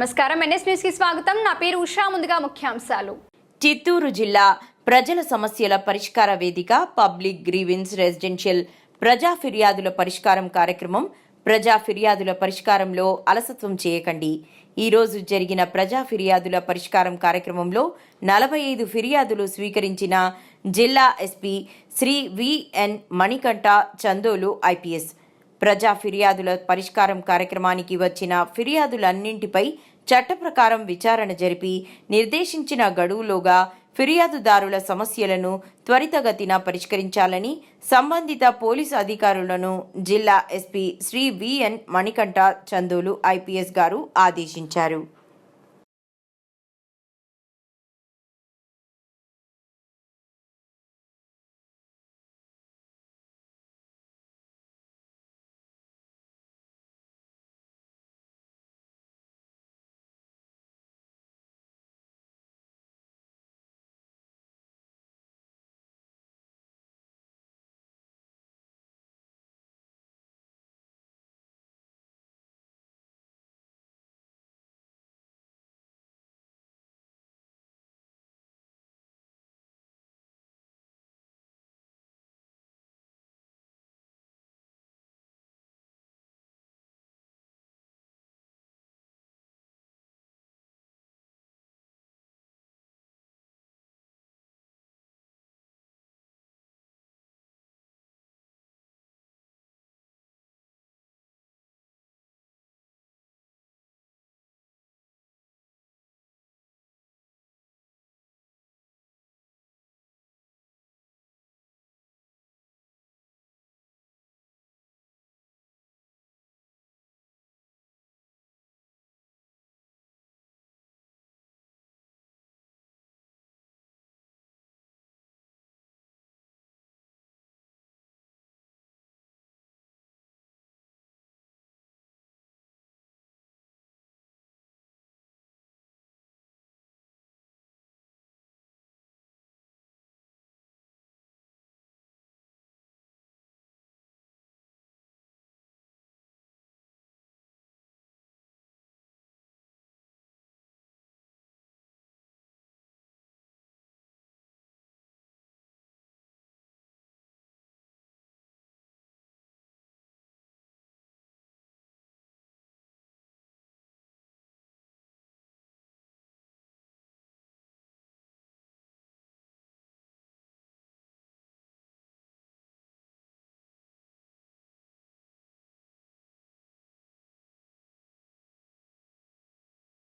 నమస్కారం. ఎన్ఎస్ న్యూస్కి స్వాగతం. నా పేరు ఉషా. ముందుగా ముఖ్యాంశాలు. చిత్తూరు జిల్లా ప్రజల సమస్యల పరిష్కార వేదిక పబ్లిక్ గ్రీవెన్స్ రెసిడెన్షియల్ ప్రజా ఫిర్యాదుల పరిష్కారం కార్యక్రమం ప్రజా ఫిర్యాదుల పరిష్కారంలో అలసత్వం చేయకండి. ఈ రోజు జరిగిన ప్రజా ఫిర్యాదుల పరిష్కారం కార్యక్రమంలో నలభై ఐదు ఫిర్యాదులు స్వీకరించిన జిల్లా SP Shri V N Manikanta Chandolu IPS. ప్రజా ఫిర్యాదుల పరిష్కారం కార్యక్రమానికి వచ్చిన ఫిర్యాదులన్నింటిపై చట్ట ప్రకారం విచారణ జరిపి నిర్దేశించిన గడువులోగా ఫిర్యాదుదారుల సమస్యలను త్వరితగతిన పరిష్కరించాలని సంబంధిత పోలీసు అధికారులను జిల్లా SP Shri V N Manikanta Chandolu IPS గారు ఆదేశించారు.